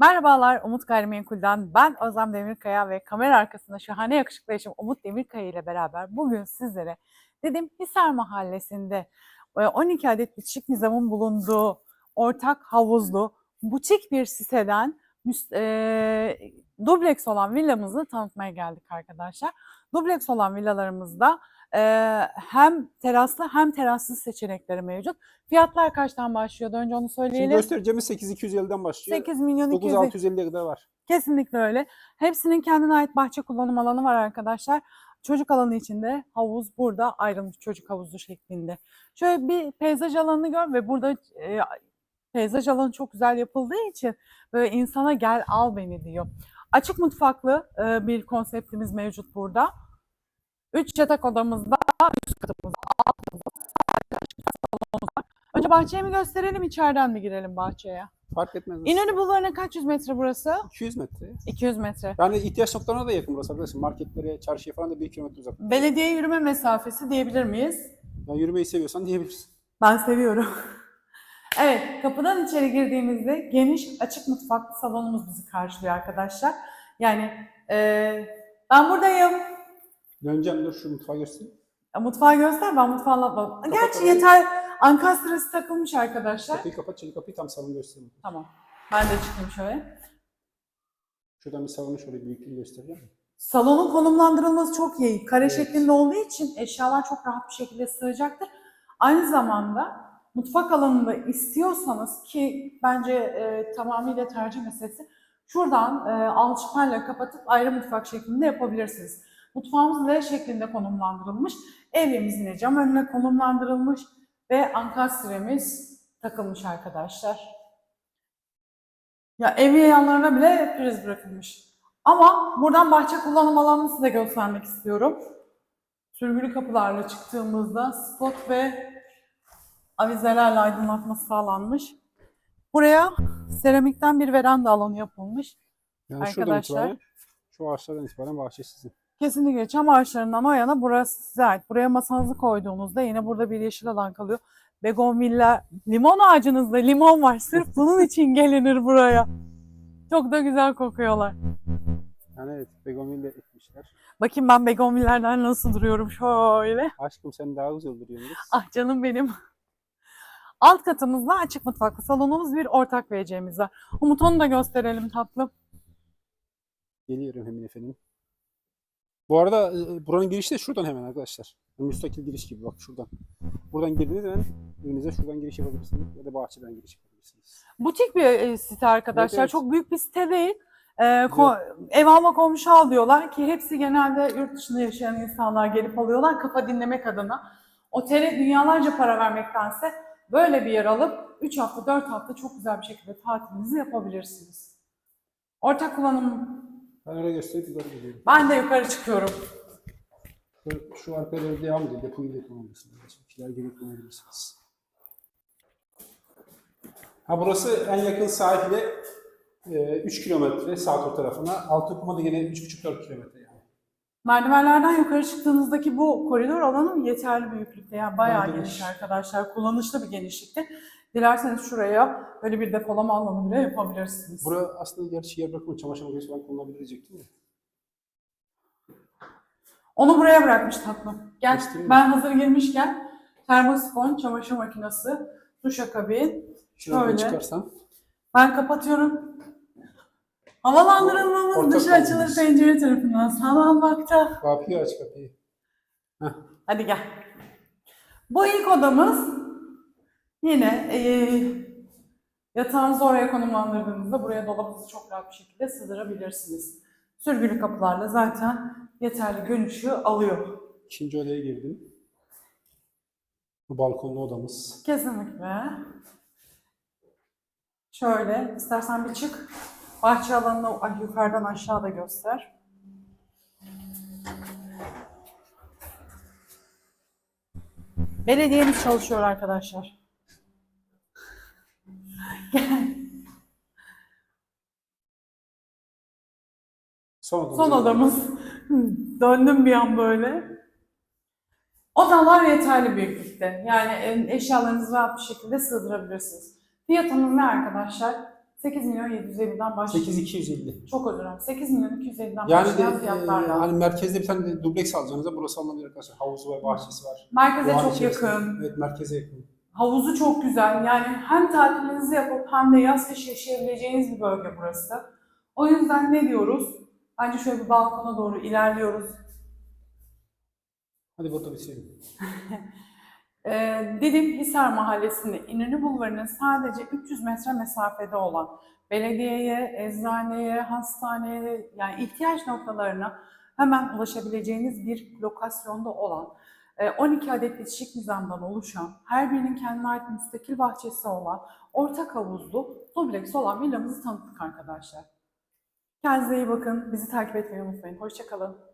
Merhabalar Umut Gayrimenkul'den ben Özlem Demirkaya ve kamera arkasında şahane yakışıklı eşim Umut Demirkaya ile beraber bugün sizlere dedim Hisar Mahallesi'nde e, 12 adet bitişik nizamın bulunduğu ortak havuzlu butik bir siteden e, dubleks olan villamızı tanıtmaya geldik arkadaşlar. Dubleks olan villalarımızda e, hem teraslı hem terassız seçenekleri mevcut. Fiyatlar kaçtan başlıyordu? Önce onu Şimdi söyleyelim. göstereceğimiz 8250'den başlıyor. 8 milyon 200 9650'ye kadar var. Kesinlikle öyle. Hepsinin kendine ait bahçe kullanım alanı var arkadaşlar. Çocuk alanı içinde havuz burada ayrılmış çocuk havuzu şeklinde. Şöyle bir peyzaj alanını gör ve burada e, peyzaj alanı çok güzel yapıldığı için böyle insana gel al beni diyor. Açık mutfaklı e, bir konseptimiz mevcut burada. Üç yatak odamızda, üst katımızda, salonumuz var. Önce bahçeyi mi gösterelim, içeriden mi girelim bahçeye? Fark etmez. İnönü Bulvarı'na kaç yüz metre burası? 200 metre. 200 metre. Yani ihtiyaç noktalarına da yakın burası arkadaşlar. Marketlere, çarşıya falan da 1 kilometre uzak. Belediye yürüme mesafesi diyebilir miyiz? Yani yürümeyi seviyorsan diyebilirsin. Ben seviyorum. Evet, kapıdan içeri girdiğimizde geniş, açık mutfaklı salonumuz bizi karşılıyor arkadaşlar. Yani eee, ben buradayım. Döneceğim dur şu mutfağı göstereyim. Ya, Mutfağı göster, ben mutfağı anlatmam. Kapat Gerçi orayı. yeter. Ankastrası takılmış arkadaşlar. Kapıyı kapat, çelik kapıyı tam salonu göstereyim. Tamam. Ben de çıkayım şöyle. Şuradan bir salonu şöyle büyüklüğünü göstereceğim. Salonun konumlandırılması çok iyi. Kare Evet. şeklinde olduğu için eşyalar çok rahat bir şekilde sığacaktır. Aynı zamanda mutfak alanında istiyorsanız ki bence e, tamamıyla tercih meselesi şuradan e, alçıpanla kapatıp ayrı mutfak şeklinde yapabilirsiniz. Mutfağımız L şeklinde konumlandırılmış. Evyemiz yine cam önüne konumlandırılmış ve ankastremiz takılmış arkadaşlar. Ya ev yanlarına bile priz bırakılmış. Ama buradan bahçe kullanım alanını size göstermek istiyorum. Sürgülü kapılarla çıktığımızda spot ve avizelerle aydınlatması sağlanmış. Buraya seramikten bir veranda alanı yapılmış. Yani şuradan Arkadaşlar. itibaren, şu ağaçlardan itibaren bahçe sizin. Kesinlikle çam ağaçlarından o yana burası size ait. Buraya masanızı koyduğunuzda yine burada bir yeşil alan kalıyor. Begonvilla, limon ağacınızda limon var. Sırf bunun için gelinir buraya. Çok da güzel kokuyorlar. Yani evet, begonville ekmişler. Bakayım ben begonvillerden nasıl duruyorum şöyle. Aşkım sen daha güzel duruyorsun. Ah canım benim. Alt katımızda açık mutfaklı salonumuz bir ortak WC'miz var. Umut onu da gösterelim tatlım. Geliyorum hemen efendim. Bu arada e, buranın girişi de şuradan hemen arkadaşlar. Yani müstakil giriş gibi bak şuradan. Buradan girdiğiniz zaman evinize şuradan giriş yapabilirsiniz ya da bahçeden giriş yapabilirsiniz. Butik bir e, site arkadaşlar. Evet, evet. Çok büyük bir site değil. Ee, ko- ev alma komşu al diyorlar ki hepsi genelde yurt dışında yaşayan insanlar gelip alıyorlar kafa dinlemek adına. Otele dünyalarca para vermektense böyle bir yer alıp 3 hafta 4 hafta çok güzel bir şekilde tatilinizi yapabilirsiniz. Ortak kullanım Ben öyle gösterip yukarı geliyorum. ben de yukarı çıkıyorum. Şu, arkaya doğru devam ediyor. Depoyu da kullanabilirsiniz. Kiler gelip kullanabilirsiniz. Ha burası en yakın sahile e, 3 kilometre Sağtur tarafına. Altınkuma'da gene 3,5-4 kilometre. Merdivenlerden yukarı çıktığınızdaki bu koridor alanı yeterli büyüklükte. Yani bayağı Geniş. geniş arkadaşlar. Kullanışlı bir genişlikte. Dilerseniz şuraya böyle bir depolama alanı bile yapabilirsiniz. Bura aslında gerçi yer bırakımı çamaşır makinesi falan kullanabilir diyecektim de. Onu buraya bırakmış tatlım. Gel mi? ben hazır girmişken termosifon, çamaşır makinesi, duşakabin. Şuradan Şöyle. çıkarsan. Ben kapatıyorum. Havalandırılmamız Ortak dışa açılır pencere tarafından sağlanmakta. Kapıyı aç kapıyı. Hadi gel. Bu ilk odamız yine eee yatağınızı oraya konumlandırdığınızda buraya dolabınızı çok rahat bir şekilde sığdırabilirsiniz. Sürgülü kapılarla zaten yeterli gün ışığı alıyor. İkinci odaya girdim. Bu balkonlu odamız. Kesinlikle. Şöyle istersen bir çık. Bahçe alanını yukarıdan aşağıda göster. Belediyemiz çalışıyor arkadaşlar. Son. Son odamız. Döndüm bir an böyle. Odalar yeterli büyüklükte. Yani e, eşyalarınızı rahat bir şekilde sığdırabilirsiniz. Fiyatımız ne arkadaşlar? 8 milyon 750'den başlıyor. 8250. Çok özür dilerim. 8 milyon 250'den Yani de, başlayan e, fiyatlarla. hani merkezde bir tane de dubleks alacağınızda burası alınabilir arkadaşlar. Havuzu ve bahçesi var. Merkeze çok içerisinde. yakın. Evet merkeze yakın. Havuzu çok güzel. Yani hem tatilinizi yapıp hem de yaz kış yaşayabileceğiniz bir bölge burası. O yüzden ne diyoruz? Bence şöyle bir balkona doğru ilerliyoruz. Hadi burada bitirelim. Ee, Didim Hisar Mahallesi'nde İnönü Bulvarı'nın sadece 300 metre mesafede olan belediyeye, eczaneye, hastaneye yani ihtiyaç noktalarına hemen ulaşabileceğiniz bir lokasyonda olan e, 12 adet bitişik nizamdan oluşan, her birinin kendine ait müstakil bahçesi olan, ortak havuzlu, dubleks olan villamızı tanıttık arkadaşlar. Kendinize iyi bakın. Bizi takip etmeyi unutmayın. Hoşçakalın.